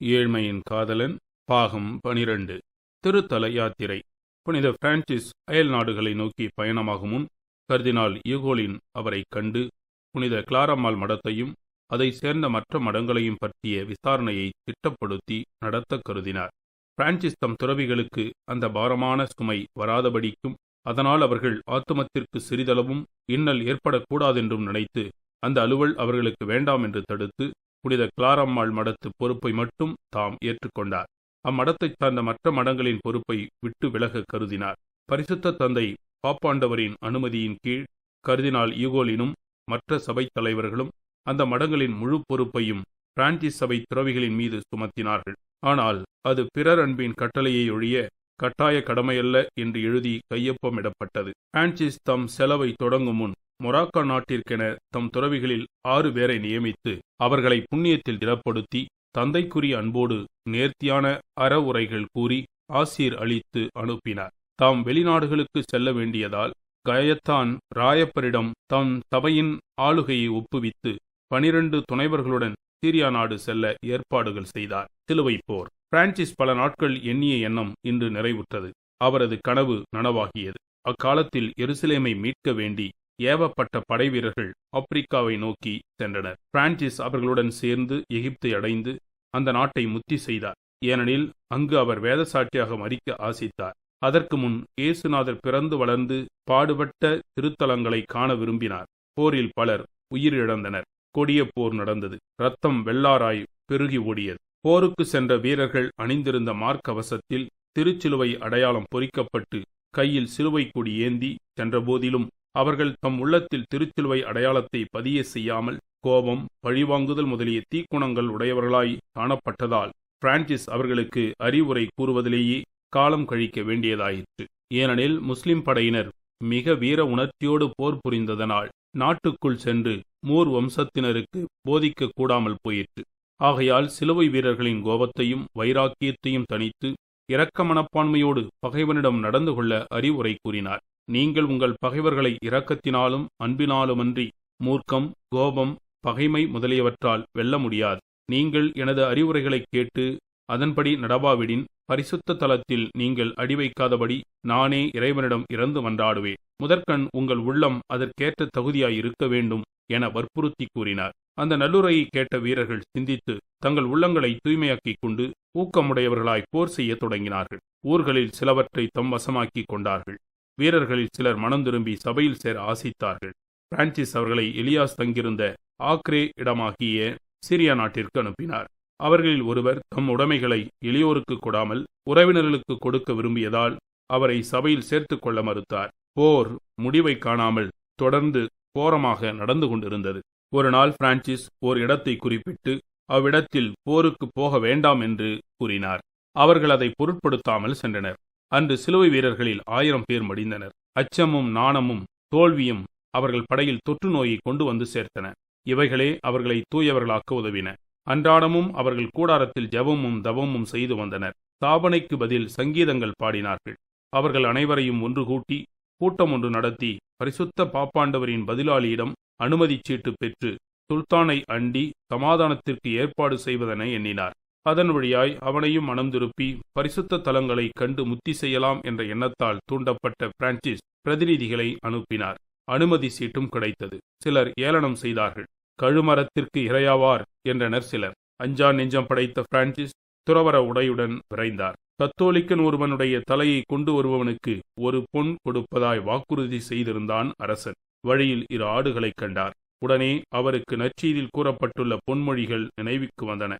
ஏழ்மையின் காதலன் பாகம் பனிரெண்டு. திருத்தல யாத்திரை. புனித பிரான்சிஸ் அயல் நாடுகளை நோக்கி பயணமாகும் முன் கர்தினால் யூகோலின் அவரைக் கண்டு புனித கிளாரம்மாள் மடத்தையும் அதை சேர்ந்த மற்ற மடங்களையும் பற்றிய விசாரணையை திட்டப்படுத்தி நடத்த கருதினார். பிரான்சிஸ் தம் துறவிகளுக்கு அந்த பாரமான சுமை வராதபடிக்கும் அதனால் அவர்கள் ஆத்துமத்திற்கு சிறிதளவும் இன்னல் ஏற்படக்கூடாதென்றும் நினைத்து அந்த அலுவல் அவர்களுக்கு வேண்டாம் என்று தடுத்து புனித கிளாரம்மாள் மடத்து பொறுப்பை மட்டும் தாம் ஏற்றுக்கொண்டார். அம்மடத்தைச் சார்ந்த மற்ற மடங்களின் பொறுப்பை விட்டு விலக கருதினார். பரிசுத்த தந்தை பாப்பாண்டவரின் அனுமதியின் கீழ் கருதினால் ஈகோலினும் மற்ற சபைத் தலைவர்களும் அந்த மடங்களின் முழு பொறுப்பையும் பிரான்சிஸ் சபை துறவிகளின் மீது சுமத்தினார்கள். ஆனால் அது பிறர் அன்பின் கட்டளையை ஒழிய கட்டாய கடமையல்ல என்று எழுதி கையொப்பமிடப்பட்டது. பிரான்சிஸ் தம் செலவை தொடங்கும் முன் மொராக்கா நாட்டிற்கென தம் துறவிகளில் ஆறு பேரை நியமித்து அவர்களை புண்ணியத்தில் திடப்படுத்தி தந்தைக்குரிய அன்போடு நேர்த்தியான அறவுரைகள் கூறி ஆசீர் அளித்து அனுப்பினார். தாம் வெளிநாடுகளுக்கு செல்ல வேண்டியதால் கயத்தான் ராயப்பரிடம் தம் சபையின் ஆளுகையை ஒப்புவித்து பனிரண்டு துணைவர்களுடன் சீரியா நாடு செல்ல ஏற்பாடுகள் செய்தார். சிலுவை போர். பிரான்சிஸ் பல நாட்கள் எண்ணிய எண்ணம் இன்று நிறைவுற்றது. அவரது கனவு நனவாகியது. அக்காலத்தில் எருசலேமை மீட்க வேண்டி ஏவப்பட்ட படைவீரர்கள் ஆப்பிரிக்காவை நோக்கி சென்றனர். பிரான்சிஸ் அவர்களுடன் சேர்ந்து எகிப்தை அடைந்து அந்த நாட்டை முத்தி செய்தார். ஏனெனில் அங்கு அவர் வேதசாட்சியாக மறிக்க ஆசித்தார். அதற்கு முன் இயேசுநாதர் பிறந்து வளர்ந்து பாடுபட்ட திருத்தலங்களை காண விரும்பினார். போரில் பலர் உயிரிழந்தனர். கொடிய போர் நடந்தது. ரத்தம் வெள்ளாராய் பெருகி ஓடியது. போருக்கு சென்ற வீரர்கள் அணிந்திருந்த மார்க்கவசத்தில் திருச்சிலுவை அடையாளம் பொறிக்கப்பட்டு கையில் சிலுவை கொடி ஏந்தி சென்றபோதிலும் அவர்கள் தம் உள்ளத்தில் திருச்சிலுவை அடையாளத்தை பதிய செய்யாமல் கோபம் பழிவாங்குதல் முதலிய தீக்குணங்கள் உடையவர்களாய் காணப்பட்டதால் பிரான்சிஸ் அவர்களுக்கு அறிவுரை கூறுவதிலேயே காலம் கழிக்க வேண்டியதாயிற்று. ஏனெனில் முஸ்லிம் படையினர் மிக வீர உணர்ச்சியோடு போர் புரிந்ததனால் நாட்டுக்குள் சென்று மூர் வம்சத்தினருக்கு போதிக்க கூடாமல் போயிற்று. ஆகையால் சிலுவை வீரர்களின் கோபத்தையும் வைராக்கியத்தையும் தனித்து இரக்க மனப்பான்மையோடு பகைவனிடம் நடந்து கொள்ள அறிவுரை கூறினார். நீங்கள் உங்கள் பகைவர்களை இரக்கத்தினாலும் அன்பினாலுமன்றி மூர்க்கம் கோபம் பகைமை முதலியவற்றால் வெல்ல முடியாது. நீங்கள் எனது அறிவுரைகளைக் கேட்டு அதன்படி நடவாவிடின் பரிசுத்த தலத்தில் நீங்கள் அடி வைக்காதபடி நானே இறைவனிடம் இறந்து மன்றாடுவேன். முதற்கண் உங்கள் உள்ளம் அதற்கேற்ற தகுதியாய் இருக்க வேண்டும் என வற்புறுத்தி கூறினார். அந்த நல்லுரையை கேட்ட வீரர்கள் சிந்தித்து தங்கள் உள்ளங்களை தூய்மையாக்கிக் கொண்டு ஊக்கமுடையவர்களாய் போர் செய்யத் தொடங்கினார்கள். ஊர்களில் சிலவற்றை தம் வசமாக்கிக் கொண்டார்கள். வீரர்களில் சிலர் மனம் திரும்பி சபையில் சேர ஆசித்தார்கள். பிரான்சிஸ் அவர்களை எலியாஸ் தங்கியிருந்த ஆக்ரே இடமாகிய சிரியா நாட்டிற்கு அனுப்பினார். அவர்களில் ஒருவர் தம் உடைமைகளை எளியோருக்கு கொடாமல் உறவினர்களுக்கு கொடுக்க விரும்பியதால் அவரை சபையில் சேர்த்துக் கொள்ள மறுத்தார். போர் முடிவை காணாமல் தொடர்ந்து போரமாக நடந்து கொண்டிருந்தது. ஒரு நாள் பிரான்சிஸ் ஓர் இடத்தை குறிப்பிட்டு அவ்விடத்தில் போருக்கு போக வேண்டாம் என்று கூறினார். அவர்கள் அதை பொருட்படுத்தாமல் சென்றனர். அன்று சிலுவை வீரர்களில் ஆயிரம் பேர் மடிந்தனர். அச்சமும் நாணமும் தோல்வியும் அவர்கள் படையில் தொற்று நோயை கொண்டு வந்து சேர்த்தன. இவைகளே அவர்களை தூயவர்களாக்க உதவின. அன்றாடமும் அவர்கள் கூடாரத்தில் ஜபமும் தவமும் செய்து வந்தனர். தாபனைக்கு பதில் சங்கீதங்கள் பாடினார்கள். அவர்கள் அனைவரையும் ஒன்று கூட்டி கூட்டம் ஒன்று நடத்தி பரிசுத்த பாப்பாண்டவரின் பதிலாளியிடம் அனுமதி சீட்டு பெற்று சுல்தானை அண்டி சமாதானத்திற்கு ஏற்பாடு செய்வதென எண்ணினார். அதன் வழியாய் அவனையும் மனம் திருப்பி பரிசுத்த தலங்களை கண்டு முத்தி செய்யலாம் என்ற எண்ணத்தால் தூண்டப்பட்ட பிரான்சிஸ் பிரதிநிதிகளை அனுப்பினார். அனுமதி சீட்டும் கிடைத்தது. சிலர் ஏளனம் செய்தார்கள். கழுமரத்திற்கு இரையாவார் என்றனர் சிலர். அஞ்சா நெஞ்சம் படைத்த பிரான்சிஸ் துறவர உடையுடன் விரைந்தார். கத்தோலிக்கன் ஒருவனுடைய தலையை கொண்டு வருபவனுக்கு ஒரு பொன் கொடுப்பதாய் வாக்குறுதி செய்திருந்தான் அரசன். வழியில் இரு ஆடுகளைக் கண்டார். உடனே அவருக்கு நற்செய்தியில் கூறப்பட்டுள்ள பொன்மொழிகள் நினைவுக்கு வந்தன.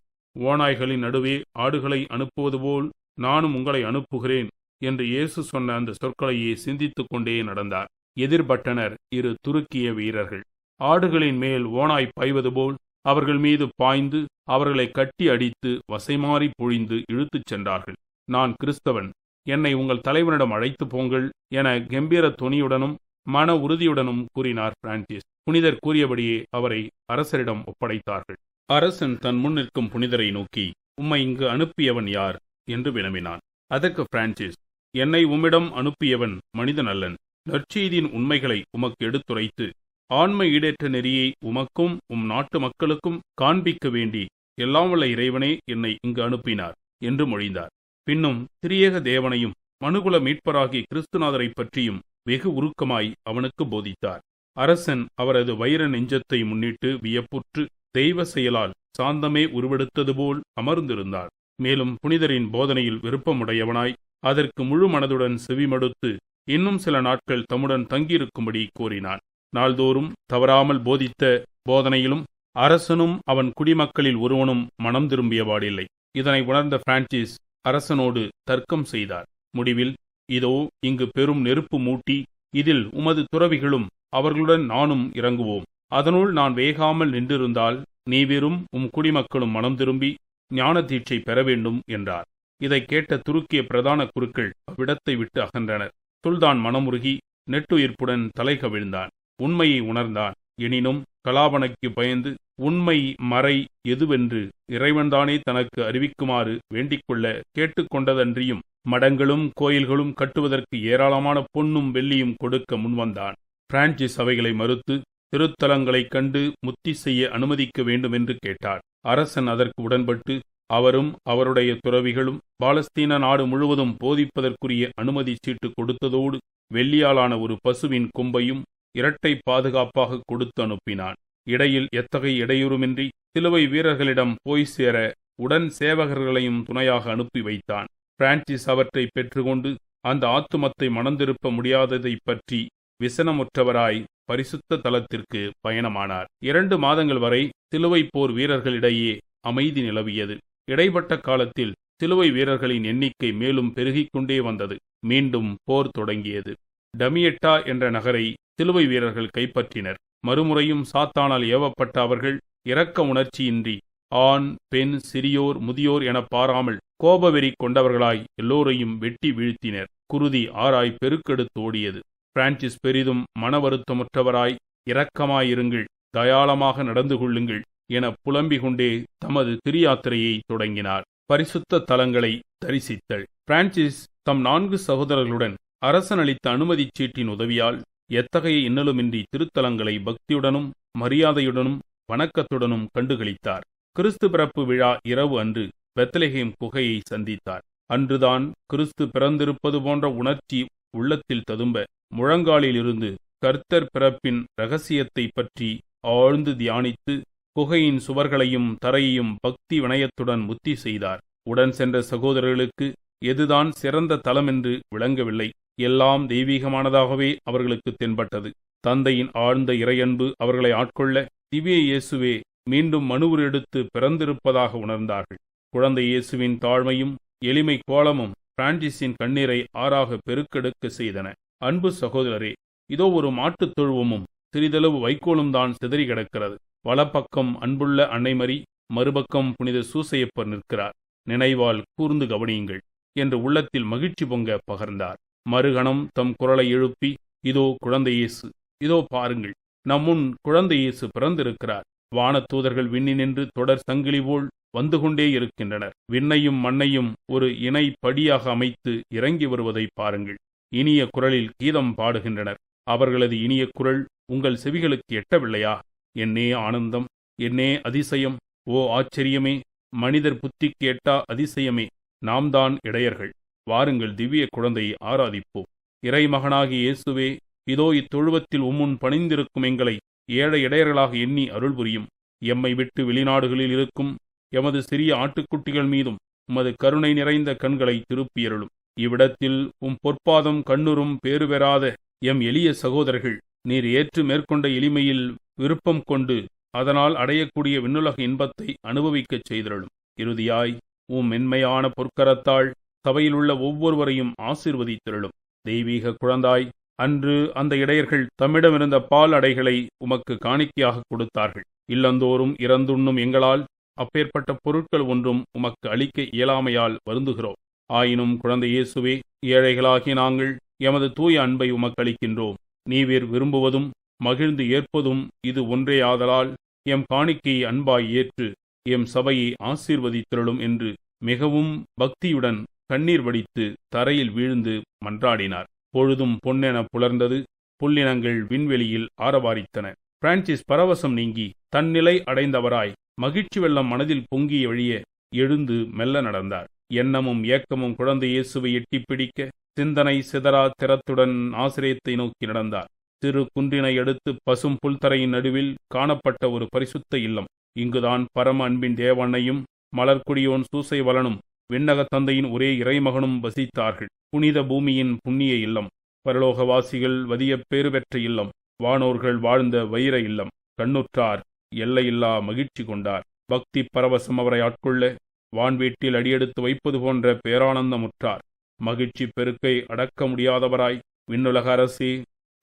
ஓநாய்களின் நடுவே ஆடுகளை அனுப்புவது போல் நானும் உங்களை அனுப்புகிறேன் என்று இயேசு சொன்ன அந்த சொற்களையே சிந்தித்துக் கொண்டே நடந்தார். எதிர்பட்டனர் இரு துருக்கிய வீரர்கள். ஆடுகளின் மேல் ஓனாய் பாய்வது போல் அவர்கள் மீது பாய்ந்து அவர்களை கட்டி அடித்து வசைமாறி பொழிந்து இழுத்துச் சென்றார்கள். நான் கிறிஸ்தவன் என்னை உங்கள் தலைவனிடம் அழைத்து போங்கள் என கம்பீர துணியுடனும் மன உறுதியுடனும் கூறினார் பிரான்சிஸ். புனிதர் கூறியபடியே அவரை அரசரிடம் ஒப்படைத்தார்கள். அரசன் தன் முன் நிற்கும் புனிதரை நோக்கி உம்மை இங்கு அனுப்பியவன் யார்? என்று வினவினான். அதற்கு பிரான்சிஸ் என்னை உம்மிடம் அனுப்பியவன் மனிதன் அல்லன். நற்செய்தியின் உண்மைகளை உமக்கு எடுத்துரைத்து ஆண்மை ஈடேற்ற நெறியை உமக்கும் உம் நாட்டு மக்களுக்கும் காண்பிக்க வேண்டி எல்லாம் வல்ல இறைவனே என்னை இங்கு அனுப்பினார் என்று மொழிந்தார். பின்னும் திரியேக தேவனையும் மனுகுல மீட்பராகிய கிறிஸ்துநாதரை பற்றியும் வெகு உருக்கமாய் அவனுக்கு போதித்தார். அரசன் அவரது வைர நெஞ்சத்தை முன்னிட்டு வியப்புற்று தெய்வ செயலால் சாந்தமே உருவெடுத்தது போல் அமர்ந்திருந்தார் மேலும் புனிதரின் போதனையில் விருப்பமுடையவனாய் அதற்கு முழு மனதுடன் செவிமடுத்து இன்னும் சில நாட்கள் தம்முடன் தங்கியிருக்கும்படி கூறினான் நாள்தோறும் தவறாமல் போதித்த போதனையிலும் அரசனும் அவன் குடிமக்களில் ஒருவனும் மனம் திரும்பியவாடில்லை இதனை உணர்ந்த பிரான்சிஸ் அரசனோடு தர்க்கம் செய்தார். முடிவில் இதோ இங்கு பெரும் நெருப்பு மூட்டி இதில் உமது துறவிகளும் அவர்களுடன் நானும் இறங்குவோம். அதனுள் நான் வேகாமல் நின்றிருந்தால் நீ வெறும் உம் குடிமக்களும் மனம் திரும்பி ஞான தீட்சை பெற வேண்டும் என்றார். இதைக் கேட்ட துருக்கிய பிரதான குருக்கள் அவ்விடத்தை விட்டு அகன்றனர். சுல்தான் மனமுருகி நெட்டுயிர்ப்புடன் தலை கவிழ்ந்தான். உண்மையை உணர்ந்தான். எனினும் கலாபனைக்கு பயந்து உண்மை மறை எதுவென்று இறைவன்தானே தனக்கு அறிவிக்குமாறு வேண்டிக்கொள்ள கேட்டுக்கொண்டதன்றியும் மடங்களும் கோயில்களும் கட்டுவதற்கு ஏராளமான பொன்னும் வெள்ளியும் கொடுக்க முன்வந்தான். பிரான்சிஸ் அவைகளை மறுத்து திருத்தலங்களைக் கண்டு முத்தி செய்ய அனுமதிக்க வேண்டும் என்று கேட்டார். அரசன் அதற்கு உடன்பட்டு அவரும் அவருடைய துறவிகளும் பாலஸ்தீன நாடு முழுவதும் போதிப்பதற்குரிய அனுமதி சீட்டு கொடுத்ததோடு வெள்ளியாலான ஒரு பசுவின் கொம்பையும் இரட்டை பாதுகாப்பாக கொடுத்து அனுப்பினான் இடையில் எத்தகைய இடையூறுமின்றி சிலுவை வீரர்களிடம் போய் சேர உடன் சேவகர்களையும் துணையாக அனுப்பி வைத்தான். பிரான்சிஸ் அவற்றை பெற்றுக்கொண்டு அந்த ஆத்துமத்தை மணந்திருப்ப முடியாததை பற்றி விசனமுற்றவராய் பரிசுத்த தலத்திற்கு பயணமானார். இரண்டு மாதங்கள் வரை சிலுவை போர் வீரர்களிடையே அமைதி நிலவியது. இடைப்பட்ட காலத்தில் சிலுவை வீரர்களின் எண்ணிக்கை மேலும் பெருகிக் கொண்டே வந்தது. மீண்டும் போர் தொடங்கியது. டமியட்டா என்ற நகரை சிலுவை வீரர்கள் கைப்பற்றினர். மறுமுறையும் சாத்தானால் ஏவப்பட்ட அவர்கள் இரக்க உணர்ச்சியின்றி ஆண் பெண் சிறியோர் முதியோர் என பாராமல் கோபவெறி கொண்டவர்களாய் எல்லோரையும் வெட்டி வீழ்த்தினர். குருதி ஆராய் பெருக்கெடுத்து ஓடியது. பிரான்சிஸ் பெரிதும் மன வருத்தமுற்றவராய் இரக்கமாயிருங்கள் தயாளமாக நடந்து கொள்ளுங்கள் என புலம்பிக் கொண்டே தமது திரியாத்திரையை தொடங்கினார். பரிசுத்த தலங்களை தரிசித்தல். பிரான்சிஸ் தம் நான்கு சகோதரர்களுடன் அரசன் அளித்த அனுமதிச் சீட்டின் உதவியால் எத்தகைய இன்னலுமின்றி திருத்தலங்களை பக்தியுடனும் மரியாதையுடனும் வணக்கத்துடனும் கண்டுகளித்தார். கிறிஸ்து பிறப்பு விழா இரவு அன்று பெத்லஹேம் குகையை சந்தித்தார். அன்றுதான் கிறிஸ்து பிறந்திருப்பது போன்ற உணர்ச்சி உள்ளத்தில் ததும்ப முழங்காலிலிருந்து கர்த்தர் பிறப்பின் ரகசியத்தை பற்றி ஆழ்ந்து தியானித்து குகையின் சுவர்களையும் தரையையும் பக்தி வினயத்துடன் முத்தி செய்தார். உடன் சென்ற சகோதரர்களுக்கு எதுதான் சிறந்த தலம் என்று விளங்கவில்லை. எல்லாம் தெய்வீகமானதாகவே அவர்களுக்கு தென்பட்டது. தந்தையின் ஆழ்ந்த இறையன்பு அவர்களை ஆட்கொள்ள திவ்ய இயேசுவே மீண்டும் மனுவர் எடுத்து பிறந்திருப்பதாக உணர்ந்தார்கள். குழந்தை இயேசுவின் தாழ்மையும் எளிமை கோலமும் பிரான்சிஸின் கண்ணீரை ஆறாக பெருக்கெடுக்க செய்தன. அன்பு சகோதரரே இதோ ஒரு மாட்டுத் தொழுவமும் சிறிதளவு வைக்கோலும் தான் சிதறி கிடக்கிறது. வலப்பக்கம் அன்புள்ள அன்னைமரி மறுபக்கம் புனித சூசையப்பர் நிற்கிறார். நினைவால் கூர்ந்து கவனியுங்கள் என்று உள்ளத்தில் மகிழ்ச்சி பொங்க பகர்ந்தார். மறுகணம் தம் குரலை எழுப்பி இதோ குழந்தை இயேசு இதோ பாருங்கள் நம்முன் குழந்தை இயேசு பிறந்திருக்கிறார். வானத் தூதர்கள் விண்ணி நின்று தொடர் சங்கிலி போல் வந்து கொண்டே இருக்கின்றனர். விண்ணையும் மண்ணையும் ஒரு இணை படியாக அமைத்து இறங்கி வருவதை பாருங்கள். இனிய குரலில் கீதம் பாடுகின்றனர். அவர்களது இனிய குரல் உங்கள் செவிகளுக்கு எட்டவில்லையா? என்னே ஆனந்தம் என்னே அதிசயம் ஓ ஆச்சரியமே மனிதர் புத்திக்கு எட்டா அதிசயமே நாம் தான் இடையர்கள். வாருங்கள் திவ்ய குழந்தையை ஆராதிப்போம். இறைமகனாகி இயேசுவே இதோ இத்தொழுவத்தில் உம்முன் பணிந்திருக்கும் எங்களை ஏழை இடையர்களாக எண்ணி அருள் புரியும் எம்மை விட்டு வெளிநாடுகளில் இருக்கும் எமது சிறிய ஆட்டுக்குட்டிகள் மீதும் உமது கருணை நிறைந்த கண்களை திருப்பியருளும். இவ்விடத்தில் உம் பொற்பாதம் கண்ணுறும் பேறு பெறாத எம் எளிய சகோதரர்கள் நீர் ஏற்று மேற்கொண்ட எளிமையில் விருப்பம் கொண்டு அதனால் அடையக்கூடிய விண்ணுலக இன்பத்தை அனுபவிக்கச் செய்திருளும். இறுதியாய் உம் மென்மையான பொற்கரத்தாள் சபையிலுள்ள ஒவ்வொருவரையும் ஆசிர்வதித்திருளும். தெய்வீக குழந்தாய் அன்று அந்த இடையர்கள் தம்மிடமிருந்த பால் அடைகளை உமக்கு காணிக்கையாக கொடுத்தார்கள். இல்லந்தோறும் இறந்துண்ணும் எங்களால் அப்பேற்பட்ட பொருட்கள் ஒன்றும் உமக்கு அளிக்க இயலாமையால் வருந்துகிறோம். ஆயினும் குழந்தை இயேசுவே ஏழைகளாகி நாங்கள் எமது தூய அன்பை உமக்கு அளிக்கின்றோம். நீவீர் விரும்புவதும் மகிழ்ந்து ஏற்பதும் இது ஒன்றே ஆதலால் எம் காணிக்கையை அன்பாய் ஏற்று எம் சபையை ஆசீர்வதித்திரளும் என்று மிகவும் பக்தியுடன் கண்ணீர் வடித்து தரையில் வீழ்ந்து மன்றாடினார். பொழுதும் பொன்னென புலர்ந்தது புல்லினங்கள் விண்வெளியில் ஆரவாரித்தன. பிரான்சிஸ் பரவசம் நீங்கி தன்னிலை அடைந்தவராய் மகிழ்ச்சி வெள்ளம் மனதில் பொங்கிய வழிய எழுந்து மெல்ல நடந்தார். எண்ணமும் ஏக்கமும் குழந்தை இயேசுவை எட்டிப் பிடிக்க சிந்தனை சிதறா திறத்துடன் ஆசிரியத்தை நோக்கி நடந்தார். சிறு குன்றினை அடுத்து பசும் புல்தரையின் நடுவில் காணப்பட்ட ஒரு பரிசுத்த இல்லம். இங்குதான் பரம அன்பின் தேவனையும் மலர்குடியோன் சூசைவலனும் விண்ணக தந்தையின் ஒரே இறைமகனும் வசித்தார்கள். புனித பூமியின் புண்ணிய இல்லம். பரலோகவாசிகள் வதிய பேறு பெற்ற இல்லம். வானோர்கள் வாழ்ந்த வைர இல்லம். கண்ணுற்றார் எல்லையில்லா மகிழ்ச்சி கொண்டார். பக்தி பரவசம் அவரை ஆட்கொள்ள வான்வீட்டில் அடியெடுத்து வைப்பது போன்ற பேரானந்தமுற்றார். மகிழ்ச்சி பெருக்கை அடக்க முடியாதவராய் விண்ணுலக அரசே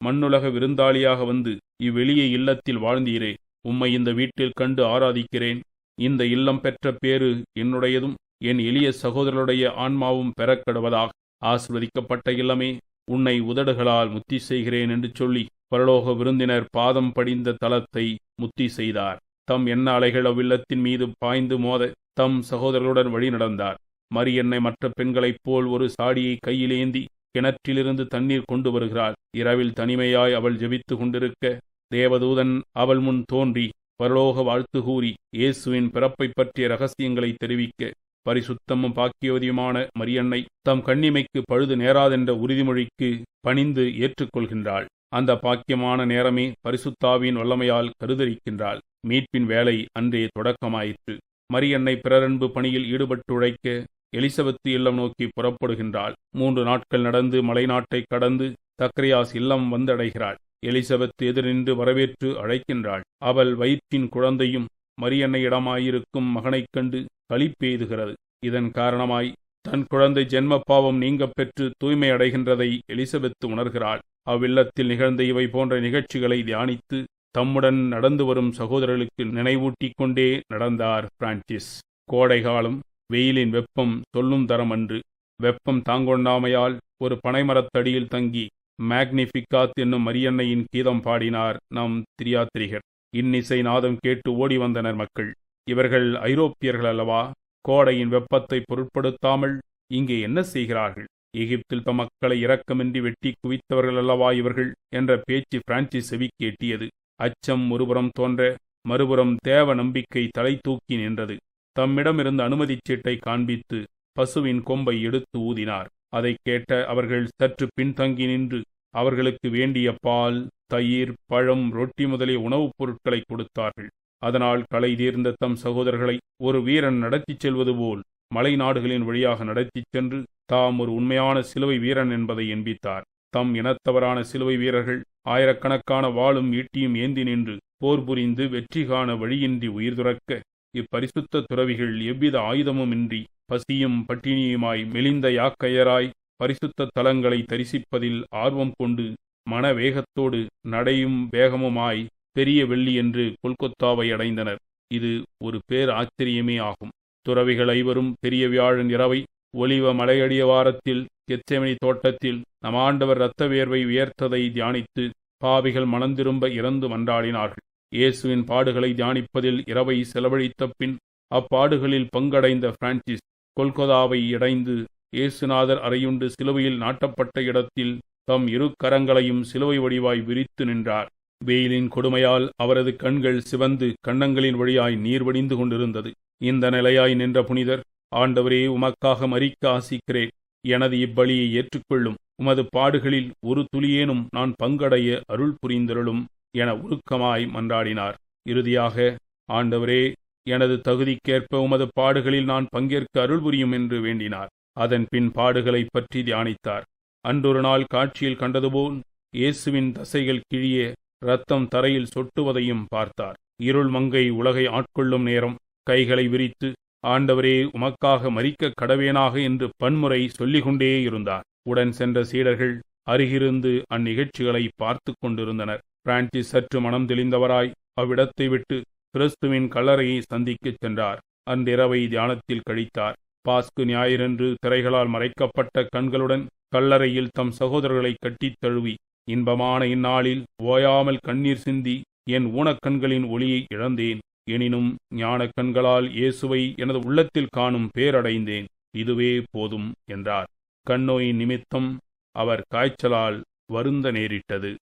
மண்ணுலக விருந்தாளியாக வந்து இவ்வெளிய இல்லத்தில் வாழ்ந்தீரே. உம்மை இந்த வீட்டில் கண்டு ஆராதிக்கிறேன். இந்த இல்லம் பெற்ற பேறு என்னுடையதும் என் எளிய சகோதரருடைய ஆன்மாவும் பெறக்கடுவதாக. ஆசிர்வதிக்கப்பட்ட இல்லமே உன்னை உதடுகளால் முத்தி செய்கிறேன் என்று சொல்லி பரலோக விருந்தினர் பாதம் படிந்த தலத்தை முத்தி செய்தார். தம் எண்ண அலைகள் அவ்வில்லத்தின் மீது பாய்ந்து மோத தம் சகோதரர்களுடன் வழி நடந்தார். மரியன்னை மற்ற பெண்களைப் போல் ஒரு சாடியை கையிலேந்தி கிணற்றிலிருந்து தண்ணீர் கொண்டு வருகிறாள் இரவில் தனிமையாய் அவள் ஜெபித்து கொண்டிருக்க தேவதூதன் அவள் முன் தோன்றி பரலோக வாழ்த்து கூறி இயேசுவின் பிறப்பை பற்றிய ரகசியங்களை தெரிவிக்க பரிசுத்தமும் பாக்கியவதியுமான மரியன்னை தம் கண்ணிமைக்கு பழுது நேராதென்ற உறுதிமொழிக்கு பணிந்து ஏற்றுக்கொள்கின்றாள். அந்த பாக்கியமான நேரமே பரிசுத்தாவின் வல்லமையால் கருதரிக்கின்றாள். மீட்பின் வேலை அன்றே தொடக்கமாயிற்று. மரியன்னை பிறரன்பு பணியில் ஈடுபட்டு உழைக்க எலிசபெத்து இல்லம் நோக்கி புறப்படுகின்றாள். மூன்று நாட்கள் நடந்து மலைநாட்டை கடந்து தக்ரியாஸ் இல்லம் வந்தடைகிறாள். எலிசபெத் எதிரின்று வரவேற்று அழைக்கின்றாள். அவள் வயிற்றின் குழந்தையும் மரியன்னையிடமாயிருக்கும் மகனைக் கண்டு களிப்பெய்துகிறது இதன் காரணமாய் தன் குழந்தை ஜென்ம பாவம் நீங்கப் பெற்று தூய்மை அடைகின்றதை எலிசபெத் உணர்கிறாள். அவ்வில்லத்தில் நிகழ்ந்த இவை போன்ற நிகழ்ச்சிகளை தியானித்து தம்முடன் நடந்து வரும் சகோதரர்களுக்கு நினைவூட்டிக் கொண்டே நடந்தார் பிரான்சிஸ். கோடைகாலம் வெயிலின் வெப்பம் சொல்லும் தரம் அன்று. வெப்பம் தாங்கொண்டாமையால் ஒரு பனைமரத்தடியில் தங்கி மேக்னிஃபிகாத் என்னும் மரியன்னையின் கீதம் பாடினார் நம் திரியாத்திரிகர். இன்னிசை நாதம் கேட்டு ஓடி வந்தனர் மக்கள். இவர்கள் ஐரோப்பியர்கள் அல்லவா? கோடையின் வெப்பத்தை பொருட்படுத்தாமல் இங்கே என்ன செய்கிறார்கள்? எகிப்தில் தமக்களை மக்களை இரக்கமின்றி வெட்டி குவித்தவர்கள் அல்லவா இவர்கள் என்ற பேச்சு பிரான்சிஸ் செவிக்கு எட்டியது அச்சம் ஒருபுறம் தோன்ற மறுபுறம் தேவ நம்பிக்கை தலை தூக்கி நின்றது. தம்மிடமிருந்த அனுமதிச் சீட்டை காண்பித்து பசுவின் கொம்பை எடுத்து ஊதினார். அதைக் கேட்ட அவர்கள் சற்று பின்தங்கி நின்று அவர்களுக்கு வேண்டிய பால் தயிர் பழம் ரொட்டி முதலிய உணவுப் பொருட்களை கொடுத்தார்கள். அதனால் களை தீர்ந்த தம் சகோதரர்களை ஒரு வீரன் நடத்திச் செல்வது போல் மலை நாடுகளின் வழியாக நடத்திச் சென்று தாம் ஒரு உண்மையான சிலுவை வீரன் என்பதை எண்பித்தார் தம் இனத்தவரான சிலுவை வீரர்கள் ஆயிரக்கணக்கான வாளும் ஈட்டியும் ஏந்தி நின்று போர் புரிந்து வெற்றி காண வழியின்றி உயிர் துறக்க இப்பரிசுத்த துறவிகள் எவ்வித ஆயுதமுமின்றி பசியும் பட்டினியுமாய் மெலிந்த யாக்கையராய் பரிசுத்த தலங்களை தரிசிப்பதில் ஆர்வம் கொண்டு மன வேகத்தோடு நடையும் வேகமுமாய் பெரிய வெள்ளி என்று கொல்கொத்தாவை அடைந்தனர். இது ஒரு பேர் ஆச்சரியமே ஆகும். துறவிகள் ஐவரும் பெரிய வியாழன் இரவை ஒலிவ மலையடிய வாரத்தில் கெச்சமணி தோட்டத்தில் நமாண்டவர் இரத்த வேர்வை உயர்த்ததை தியானித்து பாவிகள் மனந்திரும்ப இறந்து மன்றாடினார்கள். இயேசுவின் பாடுகளை தியானிப்பதில் இரவை செலவழித்த பின் அப்பாடுகளில் பங்கடைந்த பிரான்சிஸ் கொல்கொதாவை இடைந்து இயேசுநாதர் அறையுண்டு சிலுவையில் நாட்டப்பட்ட இடத்தில் தம் இரு கரங்களையும் சிலுவை வடிவாய் விரித்து நின்றார். வெயிலின் கொடுமையால் அவரது கண்கள் சிவந்து கண்ணங்களின் வழியாய் நீர் வடிந்து கொண்டிருந்தது. இந்த நிலையாய் நின்ற புனிதர் ஆண்டவரே உமக்காக மறிக்க ஆசிக்கிறேன். எனது இப்பலியை ஏற்றுக்கொள்ளும். உமது பாடுகளில் ஒரு துளியேனும் நான் பங்கடைய அருள் புரிந்தருளும் என உருக்கமாய் மன்றாடினார். இறுதியாக ஆண்டவரே எனது தகுதிக்கேற்ப உமது பாடுகளில் நான் பங்கேற்க அருள் புரியும் என்று வேண்டினார். அதன் பின் பாடுகளைப் பற்றி தியானித்தார். அன்றொரு நாள் காட்சியில் கண்டதுபோல் இயேசுவின் தசைகள் கிழிய ரத்தம் தரையில் சொட்டுவதையும் பார்த்தார். இருள் மங்கை உலகை ஆட்கொள்ளும் நேரம் கைகளை விரித்து ஆண்டவரே உமக்காக மறிக்க கடவேனாக என்று பன்முறை சொல்லிக்கொண்டே இருந்தார். உடன் சென்ற சீடர்கள் அருகிருந்து அந்நிகழ்ச்சிகளை பார்த்து கொண்டிருந்தனர். பிரான்சிஸ் சற்று மனம் தெளிந்தவராய் அவ்விடத்தை விட்டு கிறிஸ்துவின் கல்லறையை சந்திக்கச் சென்றார். அன்றிரவை தியானத்தில் கழித்தார். பாஸ்கு ஞாயிறன்று திரைகளால் மறைக்கப்பட்ட கண்களுடன் கல்லறையில் தம் சகோதரர்களை கட்டித் தழுவி இன்பமான இந்நாளில் ஓயாமல் கண்ணீர் சிந்தி என் ஊனக்கண்களின் ஒளியை இழந்தேன். எனினும் ஞான கண்களால் இயேசுவை எனது உள்ளத்தில் காணும் பேரடைந்தேன். இதுவே போதும் என்றார். கண்ணோயின் நிமித்தம் அவர் காய்ச்சலால் வருந்த நேரிட்டது.